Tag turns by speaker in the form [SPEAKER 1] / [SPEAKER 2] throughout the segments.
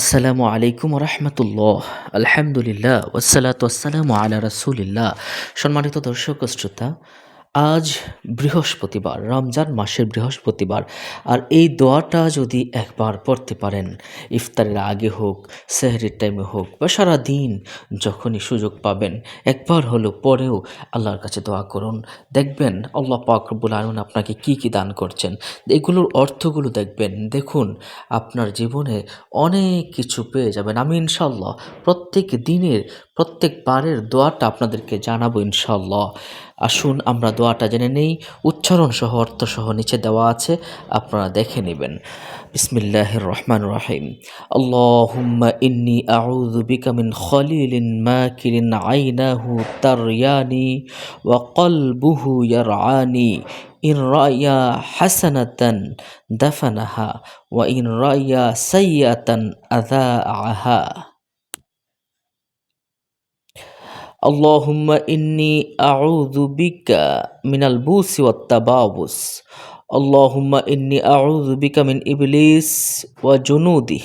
[SPEAKER 1] আসসালামু আলাইকুম রহমতুল্লাহ আলহামদুলিল্লাহ ওসালাত আসসালামু আলা রসুলিল্লাহ। সম্মানিত দর্শক শ্রোতা আজ বৃহস্পতিবার, রমজান মাসের বৃহস্পতিবার, আর এই দোয়াটা যদি একবার পড়তে পারেন, ইফতারের আগে হোক, সেহরির টাইমে হোক, বা সারা দিন যখনই সুযোগ পাবেন, একবার হলো পরেও আল্লাহর কাছে দোয়া করুন। দেখবেন আল্লাহ পাক রব্বুল আলমিন আপনাকে কি কি দান করছেন। এগুলোর অর্থগুলো দেখবেন, দেখুন আপনার জীবনে অনেক কিছু পেয়ে যাবেন। আমি ইনশাল্লাহ প্রত্যেক দিনের, প্রত্যেক বারের দোয়াটা আপনাদেরকে জানাব ইনশাল্লাহ আসুন আমরা দোয়াটা জেনে নেই। উচ্চারণ সহ অর্থ সহ নিচে দেওয়া আছে, আপনারা দেখে নেবেন। বিসমিল্লাহ রহমান রাহিম আল্লাহুম্মা ইন্নি আউযু বিকা মিন খলিলিন মাকিরিন, আইনাহু তারয়ানি ওয়া কলবুহু ইয়ারআনি। ইন রায়া হাসানাতান দাফানাহা ওয়া ইন রায়া সাইয়াতান আযাআহা। اللهم إني أعوذ بك من البوس والتباوس اللهم إني أعوذ بك من إبليس وجنوده.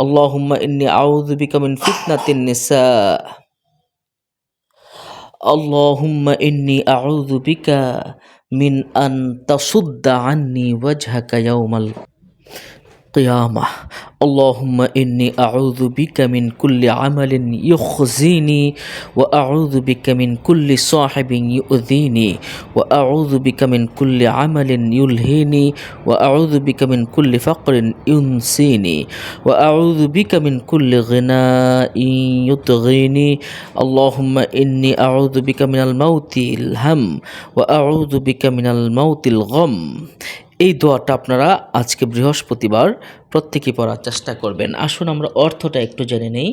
[SPEAKER 1] اللهم إني أعوذ بك من فتنة النساء. اللهم إني أعوذ بك من أن تصد عني وجهك يوم القيامة اللهم إني أعوذ بك من كل عمل يخزيني وأعوذ بك من كل صاحب يؤذيني وأعوذ بك من كل عمل يلهيني وأعوذ بك من كل فقر ينسيني وأعوذ بك من كل غناء يطغيني. اللهم إني أعوذ بك من الموت الهم وأعوذ بك من الموت الغم. দোয়াটা আপনারা আজকে বৃহস্পতিবার প্রত্যেকে পড়ার চেষ্টা করবেন। আসুন আমরা অর্থটা একটু জেনে নেই।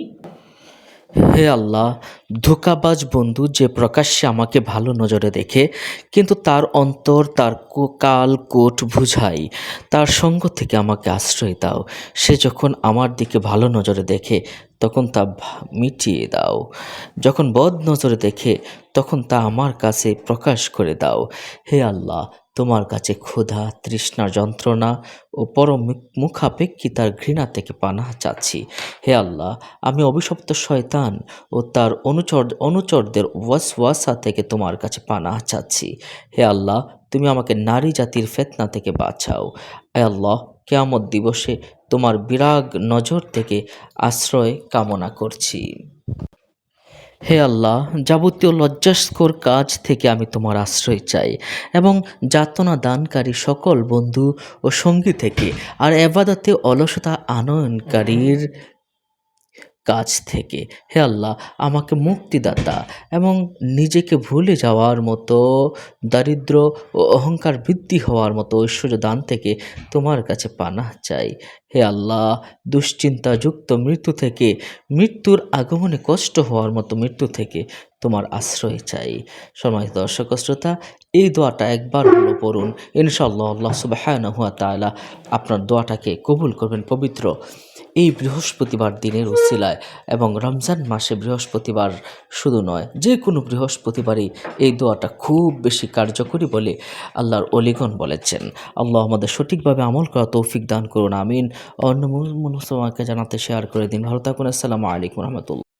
[SPEAKER 1] হে আল্লাহ, ধোকাবাজ বন্ধু যে প্রকাশ্যে আমাকে ভালো নজরে দেখে, কিন্তু তার অন্তর, তার কাল, কোট বুঝাই, তার সঙ্গ থেকে আমাকে আশ্রয় দাও। সে যখন আমার দিকে ভালো নজরে দেখে, তখন তা মিটিয়ে দাও। যখন বদ নজরে দেখে, তখন তা আমার কাছে প্রকাশ করে দাও। হে আল্লাহ তোমার কাছে ক্ষুধা তৃষ্ণা যন্ত্রণা ও পরম মুখাপেক্ষিতার ঘৃণা থেকে পানাহ চাচ্ছি। হে আল্লাহ, আমি অভিশপ্ত শয়তান ও তার অনুচর অনুচরদের ওয়াসওয়াসা থেকে তোমার কাছে পানাহ চাচ্ছি। হে আল্লাহ, তুমি আমাকে নারী জাতির ফেতনা থেকে বাঁচাও। হে আল্লাহ, কেয়ামত দিবসে তোমার বিরাগ নজর থেকে আশ্রয় কামনা করছি। হে আল্লাহ, যাবতীয় লজ্জাস্কর কাজ থেকে আমি তোমার আশ্রয় চাই এবং যাতনা দানকারী সকল বন্ধু ও সঙ্গী থেকে আর এবাদতে অলসতা আনয়নকারীর কাজ থেকে। হে আল্লাহ, আমাকে মুক্তিদাতা এবং নিজেকে ভুলে যাওয়ার মতো, দারিদ্র ও অহংকার বৃদ্ধি হওয়ার মতো ঐশ্বর্য দান থেকে তোমার কাছে পানাহ চাই। হে আল্লাহ, দুশ্চিন্তাযুক্ত মৃত্যু থেকে, মৃত্যুর আগমনে কষ্ট হওয়ার মতো মৃত্যু থেকে তোমার আশ্রয় চাই। সময় দর্শক শ্রোতা, এই দোয়াটা একবার হলো পড়ুন। ইনশাআল্লাহ, আল্লাহ তাআলা আপনার দোয়াটাকে কবুল করবেন, পবিত্র এই বৃহস্পতিবার দিনের উসিলায় এবং রমজান মাসে বৃহস্পতিবার শুধু নয়, যে কোনো বৃহস্পতিবারই এই দোয়াটা খুব বেশি কার্যকরী বলে আল্লাহর অলিগন বলেছেন। আল্লাহ আমাদের সঠিকভাবে আমল করা তৌফিক দান করুন, আমিন। অন্য মুসলমানকে জানাতে শেয়ার করে দিন। ভালো থাকুন, আসসালামু আলাইকুম রহমতুল্লাহ।